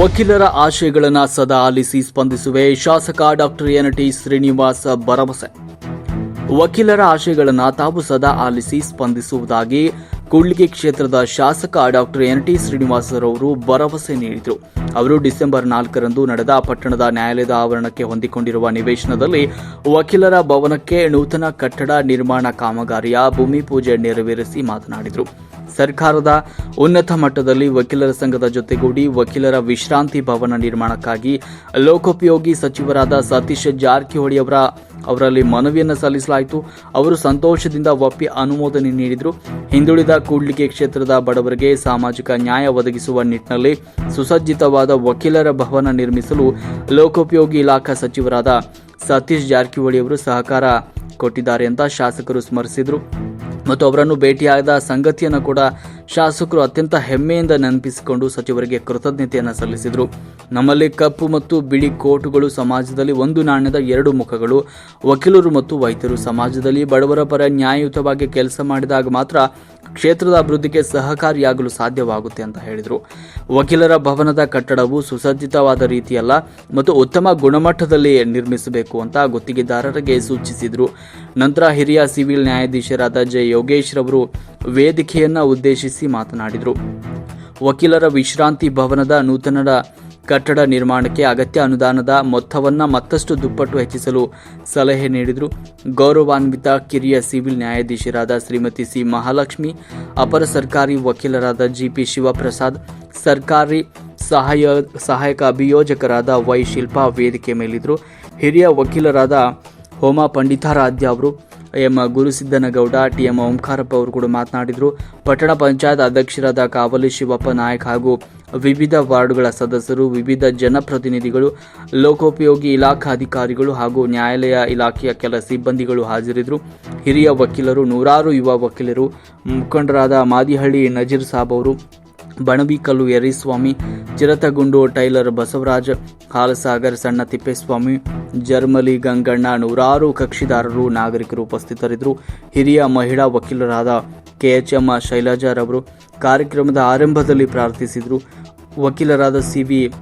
ವಕೀಲರ ಆಶಯಗಳನ್ನು ಸದಾ ಆಲಿಸಿ ಸ್ಪಂದಿಸುವೆ ಶಾಸಕ ಡಾಕ್ಟರ್ ಎನ್ ಟಿ ಶ್ರೀನಿವಾಸ್ ಭರವಸೆ. ವಕೀಲರ ಆಶಯಗಳನ್ನು ತಾವು ಸದಾ ಆಲಿಸಿ ಸ್ಪಂದಿಸುವುದಾಗಿ ಕೂಡ್ಲಿಗಿ ಕ್ಷೇತ್ರದ ಶಾಸಕ ಡಾಕ್ಟರ್ ಎನ್ ಟಿ ಶ್ರೀನಿವಾಸರವರು ಭರವಸೆ ನೀಡಿದರು. ಅವರು ಡಿಸೆಂಬರ್ ನಾಲ್ಕರಂದು ನಡೆದ ಪಟ್ಟಣದ ನ್ಯಾಯಾಲಯದ ಆವರಣಕ್ಕೆ ಹೊಂದಿಕೊಂಡಿರುವ ನಿವೇಶನದಲ್ಲಿ ವಕೀಲರ ಭವನಕ್ಕೆ ನೂತನ ಕಟ್ಟಡ ನಿರ್ಮಾಣ ಕಾಮಗಾರಿಯ ಭೂಮಿ ಪೂಜೆ ನೆರವೇರಿಸಿ ಮಾತನಾಡಿದರು. ಸರ್ಕಾರದ ಉನ್ನತ ಮಟ್ಟದಲ್ಲಿ ವಕೀಲರ ಸಂಘದ ಜೊತೆಗೂಡಿ ವಕೀಲರ ವಿಶ್ರಾಂತಿ ಭವನ ನಿರ್ಮಾಣಕ್ಕಾಗಿ ಲೋಕೋಪಯೋಗಿ ಸಚಿವರಾದ ಸತೀಶ್ ಜಾರಕಿಹೊಳಿ ಅವರ ಅವರಲ್ಲಿ ಮನವಿಯನ್ನು ಸಲ್ಲಿಸಲಾಯಿತು. ಅವರು ಸಂತೋಷದಿಂದ ಒಪ್ಪಿ ಅನುಮೋದನೆ ನೀಡಿದರು. ಹಿಂದುಳಿದ ಕೂಡ್ಲಿಗೆ ಕ್ಷೇತ್ರದ ಬಡವರಿಗೆ ಸಾಮಾಜಿಕ ನ್ಯಾಯ ಒದಗಿಸುವ ನಿಟ್ಟಿನಲ್ಲಿ ಸುಸಜ್ಜಿತವಾದ ವಕೀಲರ ಭವನ ನಿರ್ಮಿಸಲು ಲೋಕೋಪಯೋಗಿ ಇಲಾಖಾ ಸಚಿವರಾದ ಸತೀಶ್ ಜಾರಕಿಹೊಳಿ ಅವರು ಸಹಕಾರ ಕೊಟ್ಟಿದ್ದಾರೆ ಅಂತ ಶಾಸಕರು ಸ್ಮರಿಸಿದರು. ಮತ್ತು ಅವರನ್ನು ಭೇಟಿಯಾದ ಸಂಗತಿಯನ್ನು ಕೂಡ ಶಾಸಕರು ಅತ್ಯಂತ ಹೆಮ್ಮೆಯಿಂದ ನೆನಪಿಸಿಕೊಂಡು ಸಚಿವರಿಗೆ ಕೃತಜ್ಞತೆಯನ್ನು ಸಲ್ಲಿಸಿದರು. ನಮ್ಮಲ್ಲಿ ಕಪ್ಪು ಮತ್ತು ಬಿಳಿ ಕೋಟುಗಳು ಸಮಾಜದಲ್ಲಿ ಒಂದು ನಾಣ್ಯದ ಎರಡು ಮುಖಗಳು. ವಕೀಲರು ಮತ್ತು ವೈದ್ಯರು ಸಮಾಜದಲ್ಲಿ ಬಡವರ ಪರ ನ್ಯಾಯಯುತವಾಗಿ ಕೆಲಸ ಮಾಡಿದಾಗ ಮಾತ್ರ ಕ್ಷೇತ್ರದ ಅಭಿವೃದ್ಧಿಗೆ ಸಹಕಾರಿಯಾಗಲು ಸಾಧ್ಯವಾಗುತ್ತೆ ಅಂತ ಹೇಳಿದರು. ವಕೀಲರ ಭವನದ ಕಟ್ಟಡವು ಸುಸಜ್ಜಿತವಾದ ರೀತಿಯಲ್ಲ ಮತ್ತು ಉತ್ತಮ ಗುಣಮಟ್ಟದಲ್ಲಿ ನಿರ್ಮಿಸಬೇಕು ಅಂತ ಗುತ್ತಿಗೆದಾರರಿಗೆ ಸೂಚಿಸಿದರು. ನಂತರ ಹಿರಿಯ ಸಿವಿಲ್ ನ್ಯಾಯಾಧೀಶರಾದ ಜೆ ಯೋಗೇಶ್ ರವರು ವೇದಿಕೆಯನ್ನ ಉದ್ದೇಶಿಸಿ ಮಾತನಾಡಿದರು. ವಕೀಲರ ವಿಶ್ರಾಂತಿ ಭವನದ ನೂತನ ಕಟ್ಟಡ ನಿರ್ಮಾಣಕ್ಕೆ ಅಗತ್ಯ ಅನುದಾನದ ಮೊತ್ತವನ್ನು ಮತ್ತಷ್ಟು ದುಪ್ಪಟ್ಟು ಹೆಚ್ಚಿಸಲು ಸಲಹೆ ನೀಡಿದರು. ಗೌರವಾನ್ವಿತ ಕಿರಿಯ ಸಿವಿಲ್ ನ್ಯಾಯಾಧೀಶರಾದ ಶ್ರೀಮತಿ ಸಿ ಮಹಾಲಕ್ಷ್ಮಿ, ಅಪರ ಸರ್ಕಾರಿ ವಕೀಲರಾದ ಜಿಪಿ ಶಿವಪ್ರಸಾದ್, ಸರ್ಕಾರಿ ಸಹಾಯ, ಸಹಾಯಕ ಅಭಿಯೋಜಕರಾದ ವೈ ಶಿಲ್ಪಾ ವೇದಿಕೆ ಮೇಲಿದ್ದರು. ಹಿರಿಯ ವಕೀಲರಾದ ಹೋಮ ಪಂಡಿತಾರಾಧ್ಯ ಅವರು M Gurusiddanagouda, T M Omkarappa ಅವರು ಕೂಡ ಮಾತನಾಡಿದರು. ಪಟ್ಟಣ ಪಂಚಾಯತ್ ಅಧ್ಯಕ್ಷರಾದ ಕಾವಲಿ ಶಿವಪ್ಪ ನಾಯಕ್ ಹಾಗೂ ವಿವಿಧ ವಾರ್ಡ್ಗಳ ಸದಸ್ಯರು, ವಿವಿಧ ಜನಪ್ರತಿನಿಧಿಗಳು, ಲೋಕೋಪಯೋಗಿ ಇಲಾಖಾ ಅಧಿಕಾರಿಗಳು ಹಾಗೂ ನ್ಯಾಯಾಲಯ ಇಲಾಖೆಯ ಕೆಲ ಸಿಬ್ಬಂದಿಗಳು ಹಾಜರಿದ್ದರು. ಹಿರಿಯ ವಕೀಲರು, ನೂರಾರು ಯುವ ವಕೀಲರು, ಮುಖಂಡರಾದ ಮಾದಿಹಳ್ಳಿ ನಜೀರ್ ಸಾಬ್ ಅವರು ಬಣಬಿಕಲ್ಲು ಯರಿಸ್ವಾಮಿ, ಚಿರತಗುಂಡು ಟೈಲರ್ ಬಸವರಾಜ್, ಹಾಲಸಾಗರ್ ಸಣ್ಣ ತಿಪ್ಪೇಸ್ವಾಮಿ, ಜರ್ಮಲಿ ಗಂಗಣ್ಣ ನೂರಾರು ಕಕ್ಷಿದಾರರು ನಾಗರಿಕರು ಉಪಸ್ಥಿತರಿದ್ದರು. ಹಿರಿಯ ಮಹಿಳಾ ವಕೀಲರಾದ ಕೆಎಚ್ಎಂ ಶೈಲಜಾರವರು ಕಾರ್ಯಕ್ರಮದ ಆರಂಭದಲ್ಲಿ ಪ್ರಾರ್ಥಿಸಿದರು. ವಕೀಲರಾದ ಸಿ ವಿ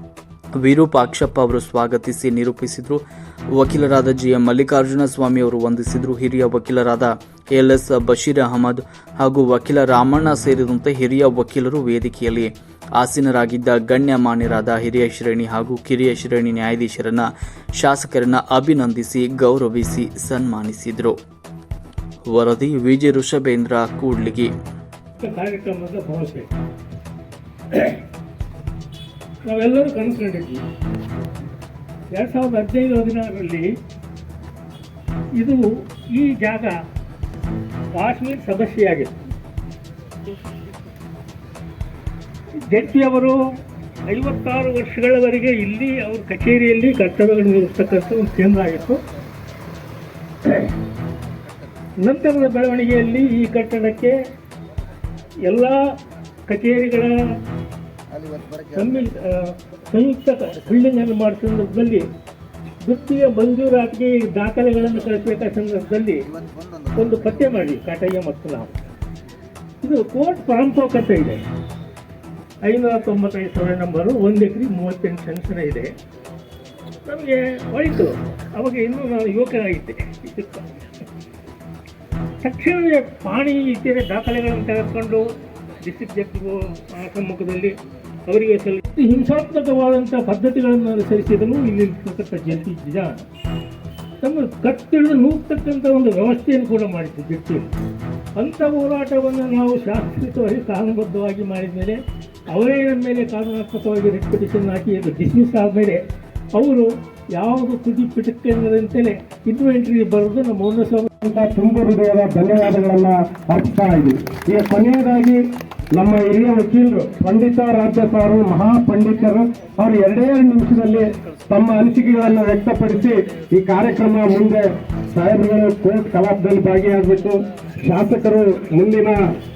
ವಿರೂಪಾಕ್ಷಪ್ಪ ಅವರು ಸ್ವಾಗತಿಸಿ ನಿರೂಪಿಸಿದರು. ವಕೀಲರಾದ ಜಿ ಎಂ ಮಲ್ಲಿಕಾರ್ಜುನ ಸ್ವಾಮಿ ಅವರು ವಂದಿಸಿದರು. ಹಿರಿಯ ವಕೀಲರಾದ ಎಲ್ ಎಸ್ ಬಶೀರ್ ಅಹಮದ್ ಹಾಗೂ ವಕೀಲ ರಾಮಣ್ಣ ಸೇರಿದಂತೆ ಹಿರಿಯ ವಕೀಲರು ವೇದಿಕೆಯಲ್ಲಿ ಆಸೀನರಾಗಿದ್ದ ಗಣ್ಯಮಾನ್ಯರಾದ ಹಿರಿಯ ಶ್ರೇಣಿ ಹಾಗೂ ಕಿರಿಯ ಶ್ರೇಣಿ ನ್ಯಾಯಾಧೀಶರನ್ನ ಶಾಸಕರನ್ನ ಅಭಿನಂದಿಸಿ ಗೌರವಿಸಿ ಸನ್ಮಾನಿಸಿದರು. ವರದಿ ವಿಜಯ ಋಷಭೇಂದ್ರ, ಕೂಡ್ಲಿಗಿ. ನಾವೆಲ್ಲರೂ ಸಾವಿರದ ಹದಿನೈದು ಹದಿನಾರರಲ್ಲಿ ಇದು ಈ ಜಾಗ ಕಾಶ್ಮೀರ್ ಸದಸ್ಯೆಯಾಗಿತ್ತು ಜಡ್ಜಿಯವರು ಐವತ್ತಾರು ವರ್ಷಗಳವರೆಗೆ ಇಲ್ಲಿ ಅವ್ರ ಕಚೇರಿಯಲ್ಲಿ ಕರ್ತವ್ಯಗಳನ್ನು ನಿರ್ವಹಿಸ್ತಕ್ಕಂಥ ಒಂದು ಕೇಂದ್ರ ಆಗಿತ್ತು. ನಂತರದ ಬೆಳವಣಿಗೆಯಲ್ಲಿ ಈ ಕಟ್ಟಡಕ್ಕೆ ಎಲ್ಲ ಕಚೇರಿಗಳ ಸಂಯುಕ್ತ ಬಿಲ್ಡಿಂಗ್ ಅನ್ನು ಮಾಡಿದ ಸಂದರ್ಭದಲ್ಲಿ ವೃತ್ತಿಯ ಮಂಜೂರಾತಿಗೆ ದಾಖಲೆಗಳನ್ನು ಕಳಿಸಬೇಕಾದ ಸಂದರ್ಭದಲ್ಲಿ ಒಂದು ಪತ್ತೆ ಮಾಡಿ ಕಾಟಯ್ಯ ಮತ್ತು ನಾವು ಇದು ಕೋರ್ಟ್ ಫಾರ್ಮ್ ಅಂತ ಇದೆ. ಐನೂರ ತೊಂಬತ್ತೈದು ಸಾವಿರ ನಂಬರು, ಒಂದು ಎಕರೆ ಮೂವತ್ತೆಂಟು ಸೆನ್ಸನ ಇದೆ. ನಮಗೆ ಹೋಯಿತು ಅವಾಗ ಇನ್ನೂ ನಾನು ಯುವಕನಾಗಿದ್ದೆ ತಕ್ಷಣವೇ ಪಾಣಿ ಇತ್ಯಾದಿ ದಾಖಲೆಗಳನ್ನು ತೆಗೆದುಕೊಂಡು ಡಿಸ್ಟ್ರಿಕ್ಟ್ ಜಡ್ಜ್ಗೂ ಸಮ್ಮುಖದಲ್ಲಿ ಅವರಿಗೆ ಸಲ್ಲಿಸಿ ಹಿಂಸಾತ್ಮಕವಾದಂಥ ಪದ್ಧತಿಗಳನ್ನು ಅನುಸರಿಸಿದನು ಇಲ್ಲಿರ್ತಕ್ಕಂಥ ಜಡ್ಜಿ ನಿಜ ತಮ್ಮ ಕತ್ತಿಳಿದು ನೂಗ್ತಕ್ಕಂಥ ಒಂದು ವ್ಯವಸ್ಥೆಯನ್ನು ಕೂಡ ಮಾಡಿತ್ತು ಬಿಟ್ಟು ಅಂಥ ಹೋರಾಟವನ್ನು ನಾವು ಶಾಸ್ತ್ರೀಯವಾಗಿ ಕಾನೂನುಬದ್ಧವಾಗಿ ಮಾಡಿದ ಮೇಲೆ ಅವರೇ ನಮ್ಮ ಮೇಲೆ ಕಾನೂನಾತ್ಮಕವಾಗಿ ರೆಡ್ ಪಿಟಿಷನ್ ಹಾಕಿ ಅದು ಡಿಸ್ಮಿಸ್ ಆದಮೇಲೆ ಅವರು ಯಾವುದು ತುದಿ ಪಿಟಕಂತಲೇ ಇನ್ವೆಂಟ್ರಿ ಬರೆದು ನಮ್ಮ ಮೌನ ತುಂಬ ಹೃದಯದ ಧನ್ಯವಾದಗಳನ್ನು ಅರ್ಪಿಸ್ತಾ ಇದ್ದೀವಿ. ಈಗ ಕೊನೆಯದಾಗಿ ನಮ್ಮ ಹಿರಿಯ ವಕೀಲರು, ಪಂಡಿತ ರಾಜ್ಯ ಸಾರು, ಮಹಾಪಂಡಿತರು, ಅವರು ಎರಡೇ ಎರಡು ನಿಮಿಷದಲ್ಲಿ ತಮ್ಮ ಅನಿಸಿಕೆಗಳನ್ನು ವ್ಯಕ್ತಪಡಿಸಿ ಈ ಕಾರ್ಯಕ್ರಮ ಮುಂದೆ ಸಾಹೇಬರುಗಳು ಕೋರ್ಟ್ ಕಲಾಪದಲ್ಲಿ ಭಾಗಿಯಾಗಬೇಕು ಶಾಸಕರು ಮುಂದಿನ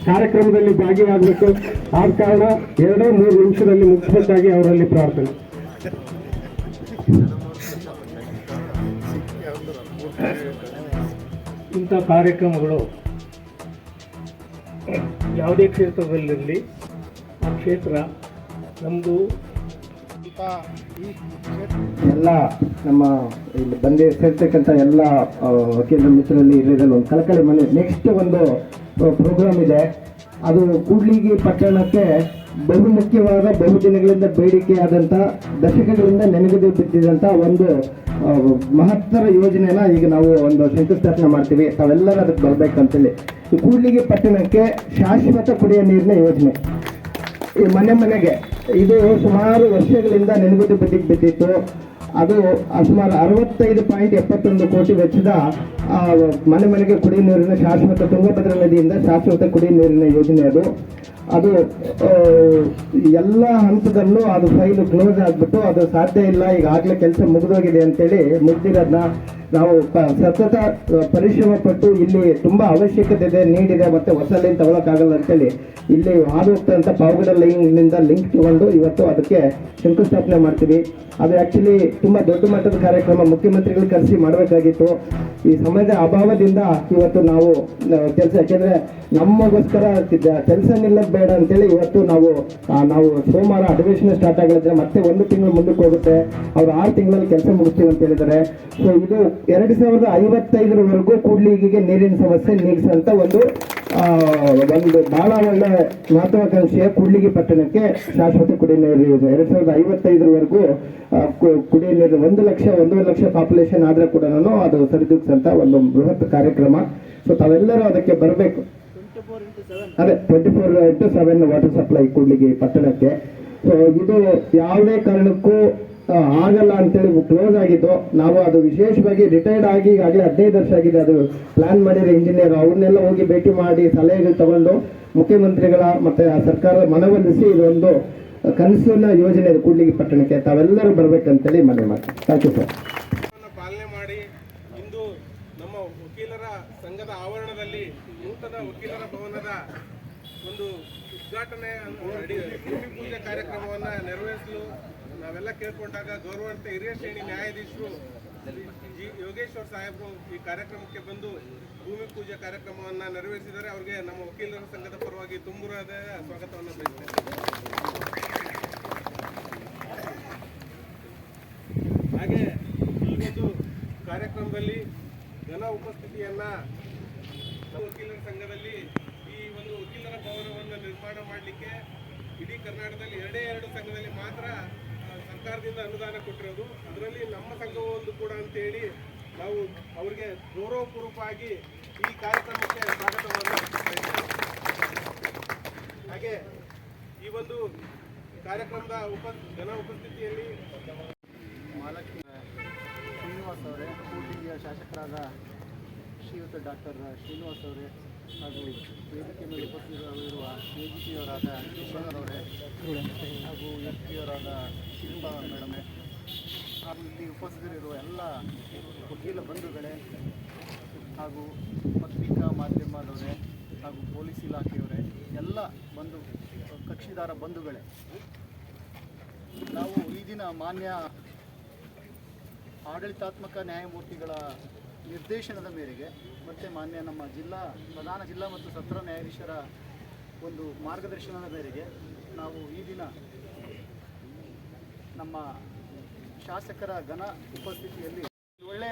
ಕಾರ್ಯಕ್ರಮದಲ್ಲಿ ಭಾಗಿಯಾಗಬೇಕು ಆದ ಕಾರಣ ಎರಡೇ ಮೂರು ನಿಮಿಷದಲ್ಲಿ ಮುಗಿಸಬೇಕಾಗಿ ಅವರಲ್ಲಿ ಪ್ರಾರ್ಥನೆ. ಇಂಥ ಕಾರ್ಯಕ್ರಮಗಳು ಯಾವುದೇ ಕ್ಷೇತ್ರದಲ್ಲಿರಲಿ ಆ ಕ್ಷೇತ್ರ ನಮ್ಮದು ಎಲ್ಲ ನಮ್ಮ ಇಲ್ಲಿ ಬಂದೇ ಸೇರ್ತಕ್ಕಂಥ ಎಲ್ಲ ವಕೀಲರ ಮಿತ್ರರಲ್ಲಿ ಇರೋದ್ರಲ್ಲಿ ಒಂದು ಕಳಕಳಿ ಮನೆ ನೆಕ್ಸ್ಟ್ ಒಂದು ಪ್ರೋಗ್ರಾಮ್ ಇದೆ. ಅದು ಕೂಡ್ಲಿಗಿ ಪಟ್ಟಣಕ್ಕೆ ಬಹು ಬಹುಮುಖ್ಯವಾದ ಬಹುದಿನಗಳಿಂದ ಬೇಡಿಕೆಯಾದಂಥ ದಶಕಗಳಿಂದ ನೆನಗದೆ ಬಿದ್ದಿದಂಥ ಒಂದು ಮಹತ್ತರ ಯೋಜನೆನ ಈಗ ನಾವು ಒಂದು ಶಂಕುಸ್ಥಾಪನೆ ಮಾಡ್ತೀವಿ. ತಾವೆಲ್ಲರೂ ಅದಕ್ಕೆ ಬರ್ಬೇಕಂತೇಳಿ. ಕೂಡ್ಲಿಗಿ ಪಟ್ಟಣಕ್ಕೆ ಶಾಶ್ವತ ಕುಡಿಯುವ ನೀರಿನ ಯೋಜನೆ. ಈ ಮನೆ ಮನೆಗೆ ಇದು ಸುಮಾರು ವರ್ಷಗಳಿಂದ ನೆನಗುದಿ ಬಿದ್ದಿಗೆ ಬಿದ್ದಿತ್ತು. ಅದು ಸುಮಾರು ಅರವತ್ತೈದು ಪಾಯಿಂಟ್ ಎಪ್ಪತ್ತೊಂದು ಕೋಟಿ ವೆಚ್ಚದ ಮನೆ ಮನೆಗೆ ಕುಡಿಯುವ ನೀರಿನ ಶಾಶ್ವತ ತುಂಗಭದ್ರಾ ನದಿಯಿಂದ ಶಾಶ್ವತ ಕುಡಿಯುವ ನೀರಿನ ಯೋಜನೆ ಅದು. ಅದು ಎಲ್ಲ ಹಂತದಲ್ಲೂ ಅದು ಫೈಲು ಕ್ಲೋಸ್ ಆಗಿಬಿಟ್ಟು ಅದು ಸಾಧ್ಯ ಇಲ್ಲ ಈಗಾಗಲೇ ಕೆಲಸ ಮುಗಿದೋಗಿದೆ ಅಂತೇಳಿ ಮುಗ್ದಿರೋದನ್ನ ನಾವು ಸತತ ಪರಿಶ್ರಮ ಪಟ್ಟು ಇಲ್ಲಿ ತುಂಬಾ ಅವಶ್ಯಕತೆ ಇದೆ, ನೀಡಿದೆ, ಮತ್ತೆ ಹೊಸ ಲೈನ್ ತಗೊಳಕ್ಕಾಗಲ್ಲ ಅಂತೇಳಿ ಇಲ್ಲಿ ಹಾದು ಹೋಗ್ತಂತ ಪಾವಗಡ ಲೈನ್ನಿಂದ ಲಿಂಕ್ ತಗೊಂಡು ಇವತ್ತು ಅದಕ್ಕೆ ಶಂಕುಸ್ಥಾಪನೆ ಮಾಡ್ತೀವಿ. ಅದು ಆಕ್ಚುಲಿ ತುಂಬಾ ದೊಡ್ಡ ಮಟ್ಟದ ಕಾರ್ಯಕ್ರಮ, ಮುಖ್ಯಮಂತ್ರಿಗಳು ಕರೆಸಿ ಮಾಡಬೇಕಾಗಿತ್ತು. ಈ ಸಮಯದ ಅಭಾವದಿಂದ ಇವತ್ತು ನಾವು ಕೆಲಸ, ಯಾಕೆಂದ್ರೆ ನಮಗೋಸ್ಕರ ಕೆಲಸ ನಿಲ್ಲೋದು ಬೇಡ ಅಂತೇಳಿ ಇವತ್ತು ನಾವು ನಾವು ಸೋಮವಾರ ಅಧಿವೇಶನ ಸ್ಟಾರ್ಟ್ ಆಗಿದ್ರೆ ಮತ್ತೆ ಒಂದು ತಿಂಗಳು ಮುಂದಕ್ಕೆ ಹೋಗುತ್ತೆ. ಅವ್ರು ಆರು ತಿಂಗಳಲ್ಲಿ ಕೆಲಸ ಮುಗಿಸ್ತೀವಿ ಅಂತ ಹೇಳಿದ್ದಾರೆ. ಸೊ ಇದು ಎರಡು ಸಾವಿರದ ಐವತ್ತೈದರವರೆಗೂ ಕೂಡ್ಲಿಗೆ ನೀರಿನ ಸಮಸ್ಯೆ ನೀಗಿಸಂತ ಒಂದು ಒಂದು ಬಹಳ ಒಳ್ಳೆ ಮಹತ್ವಾಕಾಂಕ್ಷೆಯ ಕೂಡ್ಲಿಗಿ ಪಟ್ಟಣಕ್ಕೆ ಶಾಶ್ವತ ಕುಡಿಯ ನೀರು ಇದೆ. ಎರಡ್ ಸಾವಿರದ ಐವತ್ತೈದರವರೆಗೂ ಕುಡಿಯ ನೀರು ಒಂದು ಲಕ್ಷ, ಒಂದೂವರೆ ಲಕ್ಷ ಪಾಪ್ಯುಲೇಷನ್ ಆದ್ರೆ ಕೂಡ ಅದು ಸರಿದೂಗಿಸಂತ ಒಂದು ಬೃಹತ್ ಕಾರ್ಯಕ್ರಮ. ಸೊ ತಾವೆಲ್ಲರೂ ಅದಕ್ಕೆ ಬರಬೇಕು. ಅದೇ twenty four into seven water supply Kudligi ಪಟ್ಟಣಕ್ಕೆ. ಸೊ ಇದು ಯಾವುದೇ ಕಾರಣಕ್ಕೂ ಆಗಲ್ಲ ಅಂತೇಳಿ ಕ್ಲೋಸ್ ಆಗಿದ್ದು, ನಾವು ಅದು ವಿಶೇಷವಾಗಿ ರಿಟೈರ್ಡ್ ಆಗಿ ಈಗಾಗಲೇ ಹದಿನೈದು ವರ್ಷ ಆಗಿದೆ. ಅದು ಪ್ಲಾನ್ ಮಾಡಿರೋ ಇಂಜಿನಿಯರ್ ಅವ್ರನ್ನೆಲ್ಲ ಹೋಗಿ ಭೇಟಿ ಮಾಡಿ ಸಲಹೆಗಳು ತಗೊಂಡು, ಮುಖ್ಯಮಂತ್ರಿಗಳ ಮತ್ತೆ ಆ ಸರ್ಕಾರದ ಮನವೊಲಿಸಿ ಇದೊಂದು ಕನಸಿನ ಯೋಜನೆ ಕೂಡ್ಲಿಗೆ ಪಟ್ಟಣಕ್ಕೆ ತಾವೆಲ್ಲರೂ ಬರಬೇಕಂತೇಳಿ ಮನೆ ಮಾಡ್ತೀನಿ. ಥ್ಯಾಂಕ್ ಯು ಸರ್ ಅನ್ನು ಪಾಲನೆ ಮಾಡಿ ಇಂದು ನಮ್ಮ ವಕೀಲರ ಸಂಘದ ಆವರಣದಲ್ಲಿ ನೂತನ ವಕೀಲರ ಭವನದ ಒಂದು ಉದ್ಘಾಟನೆ ಭೂಮಿ ಪೂಜೆ ಕಾರ್ಯಕ್ರಮವನ್ನು ನೆರವೇರಿಸಲು ನಾವೆಲ್ಲ ಕೇಳ್ಕೊಂಡಾಗ ಗೌರವಾನ್ವಿತ ಹಿರಿಯ ಶ್ರೇಣಿ ನ್ಯಾಯಾಧೀಶರು ಜಿ ಯೋಗೇಶ್ವರ್ ಸಾಹೇಬರು ಈ ಕಾರ್ಯಕ್ರಮಕ್ಕೆ ಬಂದು ಭೂಮಿ ಪೂಜೆ ಕಾರ್ಯಕ್ರಮವನ್ನು ನೆರವೇರಿಸಿದರೆ ಅವರಿಗೆ ನಮ್ಮ ವಕೀಲರ ಸಂಘದ ಪರವಾಗಿ ತುಂಬುರದ ಸ್ವಾಗತವನ್ನು ಬಯಸ್ತೇನೆ ಹಾಗೆ ಈ ಒಂದು ಕಾರ್ಯಕ್ರಮದಲ್ಲಿ ಜನ ಉಪಸ್ಥಿತಿಯನ್ನ ವಕೀಲರ ಸಂಘದಲ್ಲಿ ಈ ಒಂದು ವಕೀಲರ ಭವನವನ್ನು ನಿರ್ಮಾಣ ಮಾಡಲಿಕ್ಕೆ ಇಡೀ ಕರ್ನಾಟಕದಲ್ಲಿ ಎರಡೇ ಎರಡು ಸಂಘದಲ್ಲಿ ಮಾತ್ರ ಸರ್ಕಾರದಿಂದ ಅನುದಾನ ಕೊಟ್ಟಿರೋದು ಅದರಲ್ಲಿ ನಮ್ಮ ಸಂಘವೂ ಒಂದು ಕೂಡ ಅಂತೇಳಿ ನಾವು ಅವರಿಗೆ ಗೌರವಪೂರ್ವಕವಾಗಿ ಈ ಕಾರ್ಯಕ್ರಮಕ್ಕೆ ಸ್ವಾಗತವನ್ನು. ಹಾಗೆ ಈ ಒಂದು ಕಾರ್ಯಕ್ರಮದ ಉಪ, ಜನ ಉಪಸ್ಥಿತಿಯಲ್ಲಿ ಮಹಾಲಕ್ಷ್ಮಿ ಶ್ರೀನಿವಾಸ್ ಅವರೇ ಕೂಟಿಯ ಶಾಸಕರಾದ ಶ್ರೀಯುತ ಡಾಕ್ಟರ್ ಶ್ರೀನಿವಾಸ್ ಅವರೇ, ಹಾಗೂ ವೇದಿಕೆ ಮೇಲೆ ಉಪಸ್ಥಿತರಾಗಿರುವ ಕಿಶೋರ್ ಅವರೇ, ಹಾಗೂ ಎಸ್ ಪಿಯವರಾದ ಶಿಲ್ಪಾ ಮೇಡಮೆ, ಹಾಗೂ ಇಲ್ಲಿ ಉಪಸ್ಥಿತರಿರುವ ಎಲ್ಲ ವಕೀಲ ಬಂಧುಗಳೇ, ಹಾಗೂ ಪತ್ರಿಕಾ ಮಾಧ್ಯಮದವರೇ, ಹಾಗೂ ಪೊಲೀಸ್ ಇಲಾಖೆಯವರೇ, ಎಲ್ಲ ಬಂಧು, ಕಕ್ಷಿದಾರ ಬಂಧುಗಳೇ, ನಾವು ಈ ದಿನ ಮಾನ್ಯ ಆಡಳಿತಾತ್ಮಕ ನ್ಯಾಯಮೂರ್ತಿಗಳ ನಿರ್ದೇಶನದ ಮೇರೆಗೆ ಮತ್ತು ಮಾನ್ಯ ನಮ್ಮ ಜಿಲ್ಲಾ, ಪ್ರಧಾನ ಜಿಲ್ಲಾ ಮತ್ತು ಸತ್ರ ನ್ಯಾಯಾಧೀಶರ ಒಂದು ಮಾರ್ಗದರ್ಶನದ ಮೇರೆಗೆ ನಾವು ಈ ದಿನ ನಮ್ಮ ಶಾಸಕರ ಘನ ಉಪಸ್ಥಿತಿಯಲ್ಲಿ ಒಳ್ಳೆ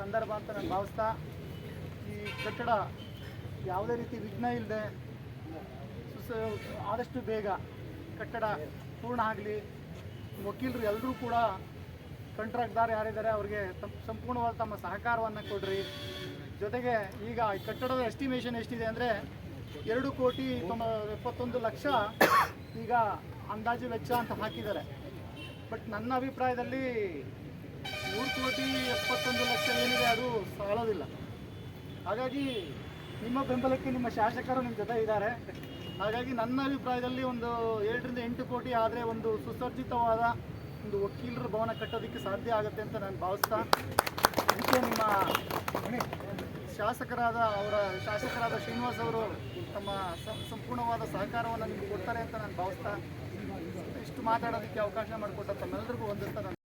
ಸಂದರ್ಭ ಅಂತ ನಾನು ಭಾವಿಸ್ತಾ, ಈ ಕಟ್ಟಡ ಯಾವುದೇ ರೀತಿ ವಿಘ್ನ ಇಲ್ಲದೆ ಸುಸ, ಆದಷ್ಟು ಬೇಗ ಕಟ್ಟಡ ಪೂರ್ಣ ಆಗಲಿ, ವಕೀಲರು ಎಲ್ಲರೂ ಕೂಡ ಕಾಂಟ್ರಾಕ್ಟ್ದಾರ್ ಯಾರಿದ್ದಾರೆ ಅವ್ರಿಗೆ ಸಂಪೂರ್ಣವಾದ ತಮ್ಮ ಸಹಕಾರವನ್ನು ಕೊಡ್ರಿ. ಜೊತೆಗೆ ಈಗ ಕಟ್ಟಡದ ಎಸ್ಟಿಮೇಷನ್ ಎಷ್ಟಿದೆ ಅಂದರೆ ಎರಡು ಕೋಟಿ ತೊಂಬ, ಎಪ್ಪತ್ತೊಂದು ಲಕ್ಷ ಈಗ ಅಂದಾಜು ವೆಚ್ಚ ಅಂತ ಹಾಕಿದ್ದಾರೆ. ಬಟ್ ನನ್ನ ಅಭಿಪ್ರಾಯದಲ್ಲಿ ಮೂರು ಕೋಟಿ ಎಪ್ಪತ್ತೊಂದು ಲಕ್ಷ ಏನಿದೆ ಅದು ಸಾಲೋದಿಲ್ಲ. ಹಾಗಾಗಿ ನಿಮ್ಮ ಬೆಂಬಲಕ್ಕೆ ನಿಮ್ಮ ಶಾಸಕರು ನಿಮ್ಮ ಜೊತೆ ಇದ್ದಾರೆ. ಹಾಗಾಗಿ ನನ್ನ ಅಭಿಪ್ರಾಯದಲ್ಲಿ ಒಂದು ಏಳರಿಂದ ಎಂಟು ಕೋಟಿ ಆದರೆ ಒಂದು ಸುಸಜ್ಜಿತವಾದ ಒಂದು ವಕೀಲರ ಭವನ ಕಟ್ಟೋದಕ್ಕೆ ಸಾಧ್ಯ ಆಗುತ್ತೆ ಅಂತ ನಾನು ಭಾವಿಸ್ತಾ ಇದಕ್ಕೆ ನಿಮ್ಮ ಶಾಸಕರಾದ ಅವರ ಶಾಸಕರಾದ ಶ್ರೀನಿವಾಸ್ ಅವರು ತಮ್ಮ ಸಂಪೂರ್ಣವಾದ ಸಹಕಾರವನ್ನು ನಿಮಗೆ ಕೊಡ್ತಾರೆ ಅಂತ ನಾನು ಭಾವಿಸ್ತಾ ಇಷ್ಟು ಮಾತಾಡೋದಕ್ಕೆ ಅವಕಾಶ ಮಾಡಿಕೊಟ್ಟ ತಮ್ಮೆಲ್ಲರಿಗೂ ಒಂದು